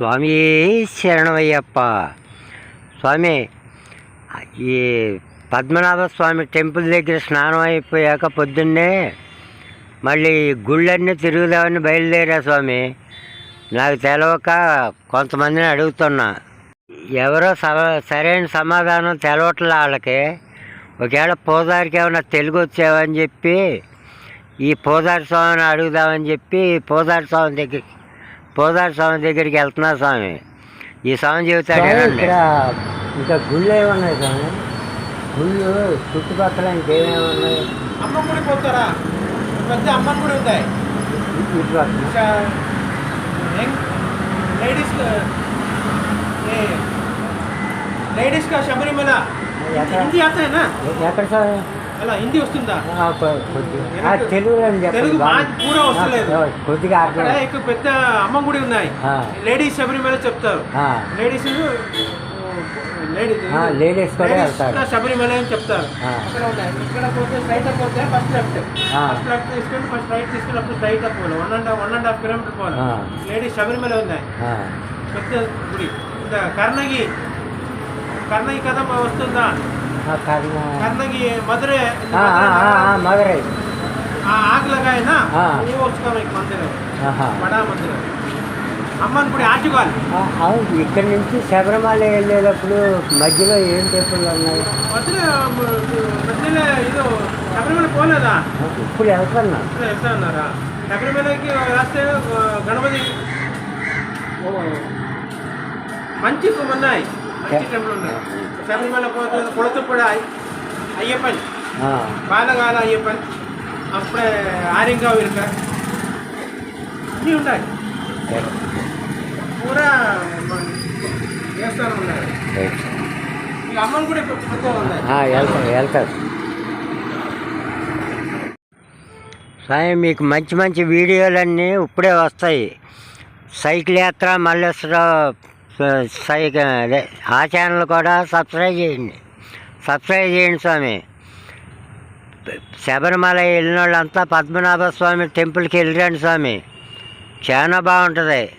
స్వామి శరణమయ్యప్ప. స్వామి ఈ పద్మనాభ స్వామి టెంపుల్ దగ్గర స్నానం అయిపోయాక పొద్దున్నే మళ్ళీ గుళ్ళన్నీ తిరుగుదామని బయలుదేరా స్వామి. నాకు తెలవక కొంతమందిని అడుగుతున్నా. ఎవరో స- సరైన సమాధానం తెలవట్లే వాళ్ళకి. ఒకవేళ పూజారికి ఏమైనా తెలుగు వచ్చావని చెప్పి ఈ పూజారి స్వామిని అడుగుదామని చెప్పి పూజారి స్వామి దగ్గర పోదారు స్వామి దగ్గరికి వెళ్తున్నా స్వామి. ఈ స్వామి చెబుతాడు ఇంకా గుళ్ళు ఏమన్నాయి స్వామి? గుళ్ళు చుట్టుపక్కల ఇంకేమేమి ఉన్నాయి ఎక్కడ స్వామి? అలా హిందీ వస్తుందా? ఆ, కొ- కొద్దిగా. ఆ, తెలుగు అని చెప్పండి. తెలుగు బాగా. బాగా పూరా వస్తలేదు. ఆ, కొద్దిగా అక్కడ అర్థం ఇక పెద్ద అమ్మ గుడి ఉన్నాయి. లేడీస్ శబరిమల చెప్తారు. లేడీస్ లేడీస్ శబరిమల అని చెప్తారు. అక్కడ ఉన్నాయి. ఇక్కడ పోతే స్ట్రైట్ అప్ పోతే ఫస్ట్ లెఫ్ట్ ఆ. ఫస్ట్ లెఫ్ట్ తీసుకొని ఫస్ట్ రైట్ తీసుకొని అప్పుడు స్ట్రైట్ అప్ పోవాలి. One and one and half kilometre పోవాలి. లేడీస్ శబరిమల ఉన్నాయి. పెద్ద గుడి. కర్ణగి. కర్ణగి కథ వస్తుందా? ಕರ್ನಾಗಿ అవును ఇక్కడ నుంచి శబరిమల వెళ్ళేటప్పుడు మధ్యలో ఏం టెంపుల్ ఉన్నాయి ఇది శబరిమల పోలేదా ఇప్పుడు వెళ్తున్నా వెళ్తా ఉన్నారా శబరిమలకి రాస్తే గణపతి మంచి ఉన్నాయి ఉన్నాయి శబరిమల అయ్యప్పన్. బాలగాల అయ్యప్పన్ అప్పుడే ఇరుక అన్నీ పూరా దేవస్థానం. ఇక అమ్మన్ కూడా వెళ్తారు వెళ్తారు సాయం మీకు మంచి మంచి వీడియోలన్నీ ఇప్పుడే వస్తాయి. సైకిల్ యాత్ర మల్లేశ్వరరావు సైకిల్ అదే ఆ ఛానల్ కూడా సబ్స్క్రైబ్ చేయండి. సబ్స్క్రైబ్ చేయండి స్వామి. శబరిమల వెళ్ళిన వాళ్ళంతా పద్మనాభ స్వామి టెంపుల్కి వెళ్ళిరండి స్వామి. చాలా బాగుంటుంది.